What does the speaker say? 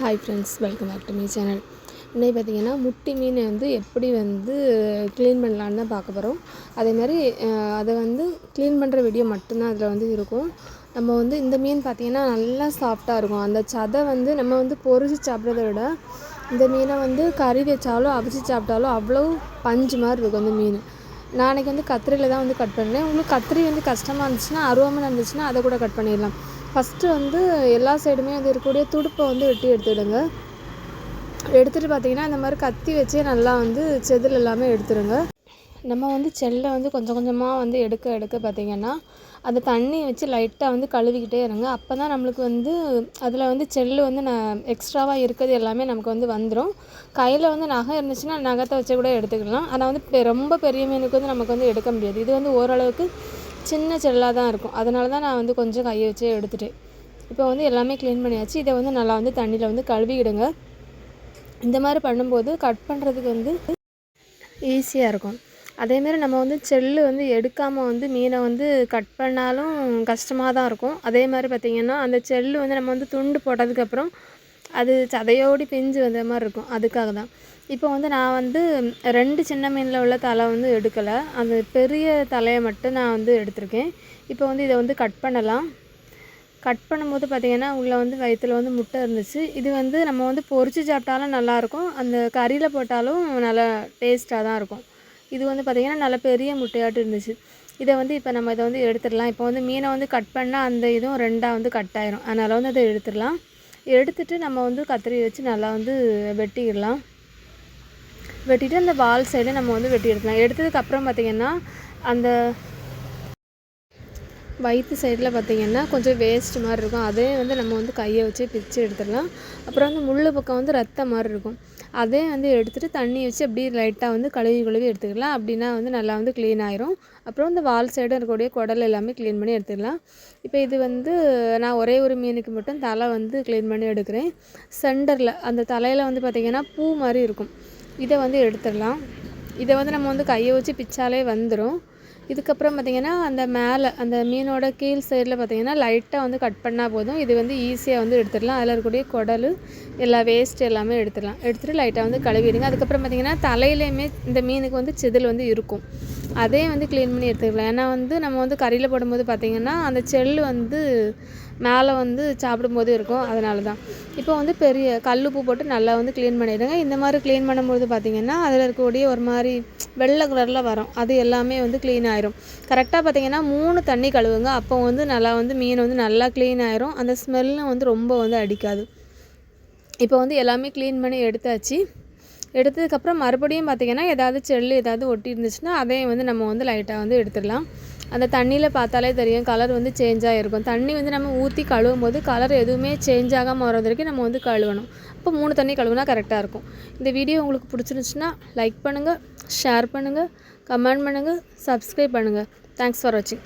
Hi friends welcome back to my channel இன்னைக்கு பார்த்தீங்கன்னா முட்டி மீனை வந்து எப்படி வந்து க்ளீன் பண்ணலான்னு தான் பார்க்க போகிறோம் அதே மாதிரி அதை வந்து க்ளீன் பண்ணுற வீடியோ மட்டும்தான் அதில் வந்து இருக்கும். நம்ம வந்து இந்த மீன் பார்த்திங்கன்னா நல்லா சாஃப்டாக இருக்கும். அந்த சதை வந்து நம்ம வந்து பொரிச்சு சாப்பிட்றத விட இந்த மீனை வந்து கறி வச்சாலும் அவிச்சு சாப்பிட்டாலும் அவ்வளோ பஞ்சு மாதிரி இருக்கும் அந்த மீன். நான் அன்றைக்கி வந்து கத்திரியில் தான் வந்து கட் பண்ணேன். உங்களுக்கு கத்திரி வந்து கஷ்டமாக இருந்துச்சுன்னா அருவாமல் இருந்துச்சுன்னா அதை கூட கட் பண்ணிடலாம். ஃபஸ்ட்டு வந்து எல்லா சைடுமே வந்து இருக்கக்கூடிய துடுப்பை வந்து வெட்டி எடுத்துடுங்க. எடுத்துகிட்டு பார்த்தீங்கன்னா இந்த மாதிரி கத்தி வச்சே நல்லா வந்து செதில் எல்லாமே எடுத்துருங்க நம்ம வந்து செல்லை வந்து கொஞ்சம் கொஞ்சமாக வந்து எடுக்க எடுக்க பார்த்தீங்கன்னா அந்த தண்ணி வச்சு லைட்டாக வந்து கழுவிக்கிட்டே இருங்க. அப்போ தான் நம்மளுக்கு வந்து அதில் வந்து செல்லு வந்து நான் எக்ஸ்ட்ராவாக இருக்கிறது எல்லாமே நமக்கு வந்து வந்துடும் கையில் வந்து நகை இருந்துச்சுன்னா நகத்தை வச்சு கூட எடுத்துக்கலாம். ஆனால் வந்து பெ- ரொம்ப பெரிய மீனுக்கு வந்து நமக்கு வந்து எடுக்க முடியாது. இது வந்து ஓரளவுக்கு சின்ன செல்லாக தான் இருக்கும். அதனால தான் நான் வந்து கொஞ்சம் கையை வச்சே எடுத்துட்டேன். இப்போ வந்து எல்லாமே க்ளீன் பண்ணியாச்சு. இதை வந்து நல்லா வந்து தண்ணியில் வந்து கழுவிடுங்க இந்த மாதிரி பண்ணும்போது கட் பண்ணுறதுக்கு வந்து ஈஸியாக இருக்கும். அதேமாரி நம்ம வந்து செல்லு வந்து எடுக்காமல் வந்து மீனை வந்து கட் பண்ணாலும் கஷ்டமாக தான் இருக்கும். அதே மாதிரி பார்த்திங்கன்னா அந்த செல்லு வந்து நம்ம வந்து துண்டு போட்டதுக்கப்புறம் அது சதையோடி பிஞ்சு வந்த மாதிரி இருக்கும். அதுக்காக தான். இப்போ வந்து நான் வந்து ரெண்டு சின்ன மீனில் உள்ள தலை வந்து எடுக்கலை. அந்த பெரிய தலையை மட்டும் நான் வந்து எடுத்திருக்கேன். இப்போ வந்து இதை வந்து கட் பண்ணலாம். கட் பண்ணும்போது பார்த்திங்கன்னா உள்ளே வந்து வயிற்றில் வந்து முட்டை இருந்துச்சு. இது வந்து நம்ம வந்து பொரிச்சு சாப்பிட்டாலும் நல்லாயிருக்கும் அந்த கறியில் போட்டாலும் நல்லா டேஸ்ட்டாக தான் இருக்கும். இது வந்து பார்த்திங்கன்னா நல்ல பெரிய முட்டையாட்டு இருந்துச்சு. இதை வந்து இப்போ நம்ம இதை வந்து எடுத்துடலாம். இப்போ வந்து மீனை வந்து கட் பண்ணால் அந்த இதுவும் ரெண்டாக வந்து கட் ஆயிரும். அதனால் வந்து அதை எடுத்துடலாம். எடுத்துட்டு நம்ம வந்து கத்திரி வச்சு நல்லா வந்து வெட்டிடலாம். வெட்டிட்டு அந்த வால் சைடு நம்ம வந்து வெட்டி எடுக்கலாம் எடுத்ததுக்கப்புறம் பார்த்திங்கன்னா அந்த வயிற்று சைடில் பார்த்திங்கன்னா கொஞ்சம் வேஸ்ட் மாதிரி இருக்கும். அதே வந்து நம்ம வந்து கையை வச்சு பிச்சு எடுத்துடலாம். அப்புறம் வந்து முள் பக்கம் வந்து ரத்தம் மாதிரி இருக்கும். அதே வந்து எடுத்துகிட்டு தண்ணி வச்சு அப்படியே லைட்டாக வந்து கழுவி கழுவி எடுத்துக்கலாம். அப்படின்னா வந்து நல்லா வந்து க்ளீன் ஆயிரும். அப்புறம் இந்த வால் சைடு இருக்கக்கூடிய குடல் எல்லாமே க்ளீன் பண்ணி எடுத்துடலாம். இப்போ இது வந்து நான் ஒரே ஒரு மீனுக்கு மட்டும் தலை வந்து க்ளீன் பண்ணி எடுக்கிறேன். சென்டரில் அந்த தலையில் வந்து பார்த்திங்கன்னா பூ மாதிரி இருக்கும். இதை வந்து எடுத்துடலாம். இதை வந்து நம்ம வந்து கையை வச்சு பிச்சாலே வந்துடும் இதுக்கப்புறம் பார்த்திங்கன்னா அந்த மேலே அந்த மீனோட கீழ் சைடில் பார்த்திங்கன்னா லைட்டாக வந்து கட் பண்ணால் போதும். இது வந்து ஈஸியாக வந்து எடுத்துடலாம். அதில் இருக்கக்கூடிய குடல் எல்லா வேஸ்ட் எல்லாமே எடுத்துடலாம். எடுத்துகிட்டு லைட்டாக வந்து கழுவிடுங்க. அதுக்கப்புறம் பார்த்திங்கன்னா தலையிலையுமே இந்த மீனுக்கு வந்து செதில் வந்து இருக்கும். அதே வந்து க்ளீன் பண்ணி எடுத்துக்கலாம். ஏன்னா வந்து நம்ம வந்து கறியில் போடும்போது பார்த்திங்கன்னா அந்த செல் வந்து மேலே வந்து சாப்பிடும்போது இருக்கும். அதனால தான் இப்போ வந்து பெரிய கல் உப்பு போட்டு நல்லா வந்து க்ளீன் பண்ணிடுங்க. இந்த மாதிரி க்ளீன் பண்ணும்போது பார்த்திங்கன்னா அதில் இருக்கக்கூடிய ஒரு மாதிரி வெள்ளை கலரில் வரும். அது எல்லாமே வந்து க்ளீன் ஆயிரும். கரெக்டாக பார்த்திங்கன்னா மூணு தண்ணி கழுவுங்க. அப்போ வந்து நல்லா வந்து மீன் வந்து நல்லா க்ளீன் ஆயிரும். அந்த ஸ்மெல்லும் வந்து ரொம்ப வந்து அடிக்காது. இப்போ வந்து எல்லாமே க்ளீன் பண்ணி எடுத்தாச்சு. எடுத்ததுக்கப்புறம் மறுபடியும் பார்த்திங்கன்னா ஏதாவது செல்லு ஏதாவது ஒட்டி இருந்துச்சுன்னா அதையும் வந்து நம்ம வந்து லைட்டாக வந்து எடுத்துடலாம். அந்த தண்ணியில் பார்த்தாலே தெரியும் கலர் வந்து சேஞ்ச் ஆகிருக்கும் தண்ணி வந்து நம்ம ஊற்றி கழுவும் போது கலர் எதுவுமே சேஞ்ச் ஆகாமல் வர வரைக்கும் நம்ம வந்து கழுவணும். அப்போ மூணு தண்ணி கழுவுனா கரெக்டாக இருக்கும். இந்த வீடியோ உங்களுக்கு பிடிச்சிருந்துச்சுன்னா லைக் பண்ணுங்கள் ஷேர் பண்ணுங்கள் கமெண்ட் பண்ணுங்கள் சப்ஸ்கிரைப் பண்ணுங்கள் தேங்க்ஸ் ஃபார் வாட்சிங்